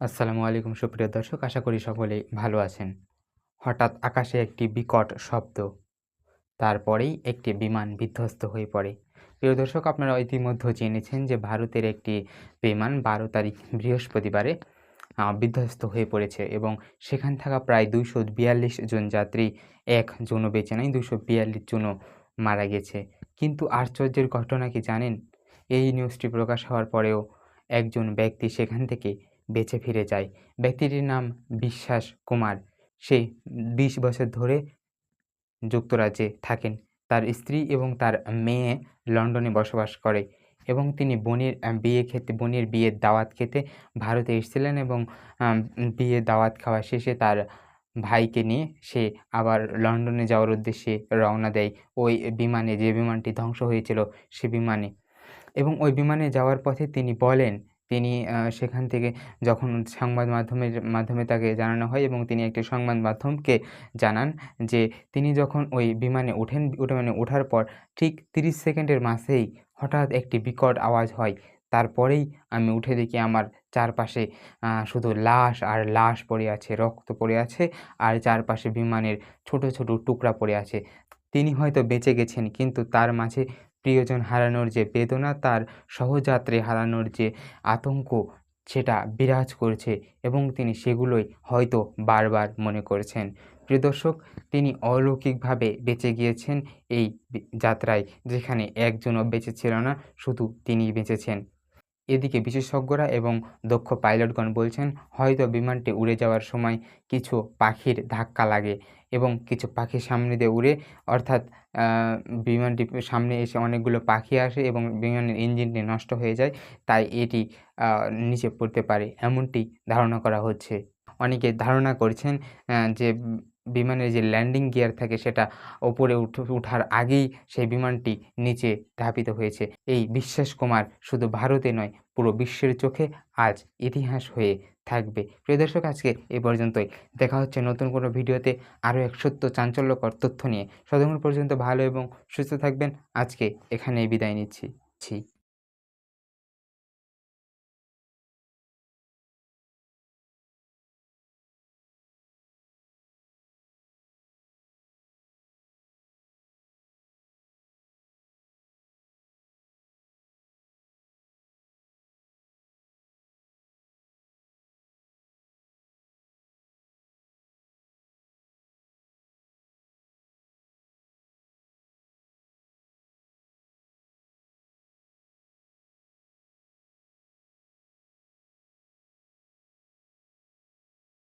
আসসালামু আলাইকুম, সুপ্রিয় দর্শক। আশা করি সকলেই ভালো আছেন। হঠাৎ আকাশে একটি বিকট শব্দ, তারপরেই একটি বিমান বিধ্বস্ত হয়ে পড়ে। প্রিয় দর্শক, আপনারা ইতিমধ্যে জেনেছেন যে ভারতের একটি বিমান বারো তারিখ বৃহস্পতিবারে বিধ্বস্ত হয়ে পড়েছে এবং সেখান থাকা প্রায় দুইশো বিয়াল্লিশ জন যাত্রী এক জনও বেঁচে নাই দুশো বিয়াল্লিশ জনও মারা গেছে। কিন্তু আশ্চর্যের ঘটনা কি জানেন? এই নিউজটি প্রকাশ হওয়ার পরেও একজন ব্যক্তি সেখান থেকে বেঁচে ফিরে যায়। ব্যক্তিটির নাম বিশ্বাস কুমার। সে বিশ বছর ধরে যুক্তরাজ্যে থাকেন। তার স্ত্রী এবং তার মেয়ে লন্ডনে বসবাস করে এবং তিনি বোনের বিয়ে খেতে, বোনের বিয়ের দাওয়াত খেতে ভারতে এসেছিলেন এবং বিয়ের দাওয়াত খাওয়া শেষে তার ভাইকে নিয়ে সে আবার লন্ডনে যাওয়ার উদ্দেশ্যে রওনা দেয়। ওই বিমানে যে বিমানটি ধ্বংস হয়েছিল সে বিমানে। এবং ওই বিমানে যাওয়ার পথে তিনি বলেন তিনি সেখান থেকে যখন সংবাদ মাধ্যমের মাধ্যমে তাকে জানানো হয় এবং তিনি একটি সংবাদ মাধ্যমকে জানান যে তিনি যখন ওই বিমানে ওঠেন ওটা মানে ওঠার পর ঠিক তিরিশ সেকেন্ডের মাঝেই হঠাৎ একটি বিকট আওয়াজ হয়। তারপরেই আমি উঠে দেখি আমার চারপাশে শুধু লাশ আর লাশ পড়ে আছে, রক্ত পড়ে আছে আর চারপাশে বিমানের ছোট ছোট টুকরা পড়ে আছে। তিনি হয়তো বেঁচে গেছেন, কিন্তু তার মাঝে প্রিয়জন হারানোর যে বেদনা, তার সহযাত্রী হারানোর যে আতঙ্ক, সেটা বিরাজ করছে এবং তিনি সেগুলোই হয়তো বারবার মনে করছেন। প্রিয় দর্শক, তিনি অলৌকিকভাবে বেঁচে গিয়েছেন এই যাত্রায়, যেখানে একজনও বেঁচে ছিল না, শুধু তিনিই বেঁচেছেন। এদিকে বিশেষজ্ঞরা এবং দক্ষ পাইলটগণ বলছেন, হয়তো বিমানটি উড়ে যাওয়ার সময় কিছু পাখির ধাক্কা লাগে এবং কিছু পাখি সামনে দিয়ে উড়ে, অর্থাৎ বিমানটি সামনে এসে অনেকগুলো পাখি আসে এবং বিমানের ইঞ্জিনটি নষ্ট হয়ে যায়, তাই এটি নিচে পড়তে পারে। এমনটি ধারণা করা হচ্ছে। অনেকে ধারণা করছেন যে বিমানের যে ল্যান্ডিং গিয়ার থাকে সেটা ওপরে উঠ- উঠার আগেই সেই বিমানটি নিচে ধাপিত হয়েছে। এই বিশ্বাস কুমার শুধু ভারতে নয়, পুরো বিশ্বের চোখে আজ ইতিহাস হয়ে থাকবে। প্রিয় দর্শক, আজকে এ পর্যন্তই। দেখা হচ্ছে নতুন কোনো ভিডিওতে আরও এক সত্য চাঞ্চল্যকর তথ্য নিয়ে। সদঙ্গ পর্যন্ত ভালো এবং সুস্থ থাকবেন। আজকে এখানেই বিদায় নিচ্ছি। ছি।